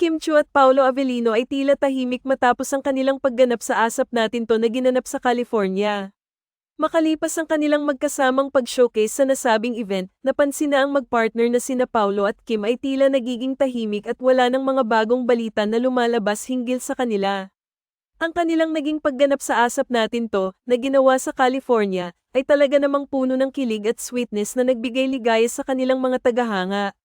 Chu at Paolo Avellino ay tila tahimik matapos ang kanilang pagganap sa asap natin to na ginanap sa California. Makalipas ang kanilang magkasamang pag-showcase sa nasabing event, napansin na ang magpartner na sina Paulo at Kim ay tila nagiging tahimik at wala ng mga bagong balita na lumalabas hinggil sa kanila. Ang kanilang naging pagganap sa asap natin to, na ginawa sa California, ay talaga namang puno ng kilig at sweetness na nagbigay ligaya sa kanilang mga tagahanga.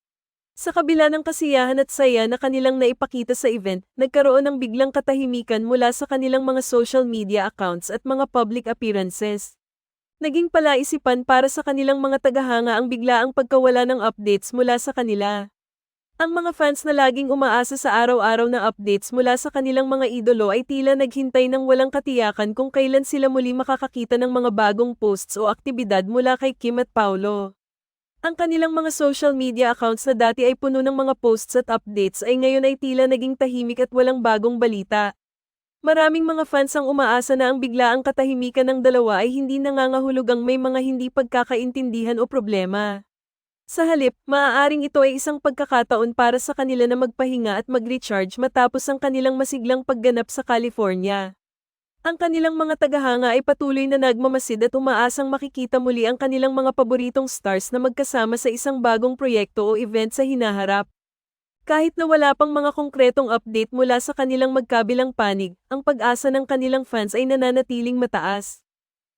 Sa kabila ng kasiyahan at saya na kanilang naipakita sa event, nagkaroon ng biglang katahimikan mula sa kanilang mga social media accounts at mga public appearances. Naging palaisipan para sa kanilang mga tagahanga ang biglaang pagkawala ng updates mula sa kanila. Ang mga fans na laging umaasa sa araw-araw na updates mula sa kanilang mga idolo ay tila naghintay ng walang katiyakan kung kailan sila muli makakakita ng mga bagong posts o aktibidad mula kay Kim at Paulo. Ang kanilang mga social media accounts na dati ay puno ng mga posts at updates ay ngayon ay tila naging tahimik at walang bagong balita. Maraming mga fans ang umaasa na ang biglaang katahimikan ng dalawa ay hindi nangangahulugang may mga hindi pagkakaintindihan o problema. Sa halip, maaaring ito ay isang pagkakataon para sa kanila na magpahinga at mag-recharge matapos ang kanilang masiglang pagganap sa California. Ang kanilang mga tagahanga ay patuloy na nagmamasid at umaasang makikita muli ang kanilang mga paboritong stars na magkasama sa isang bagong proyekto o event sa hinaharap. Kahit na wala pang mga konkretong update mula sa kanilang magkabilang panig, ang pag-asa ng kanilang fans ay nananatiling mataas.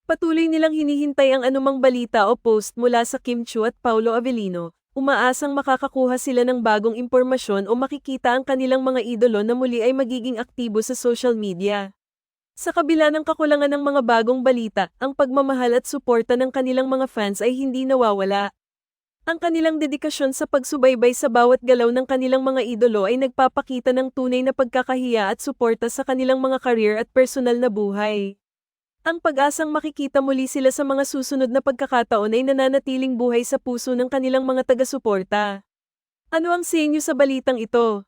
Patuloy nilang hinihintay ang anumang balita o post mula sa Kim Chu at Paulo Avellino, umaasang makakakuha sila ng bagong impormasyon o makikita ang kanilang mga idolo na muli ay magiging aktibo sa social media. Sa kabila ng kakulangan ng mga bagong balita, ang pagmamahal at suporta ng kanilang mga fans ay hindi nawawala. Ang kanilang dedikasyon sa pagsubaybay sa bawat galaw ng kanilang mga idolo ay nagpapakita ng tunay na pagkakahiya at suporta sa kanilang mga career at personal na buhay. Ang pag-asang makikita muli sila sa mga susunod na pagkakataon ay nananatiling buhay sa puso ng kanilang mga taga-suporta. Ano ang sa sa balitang ito?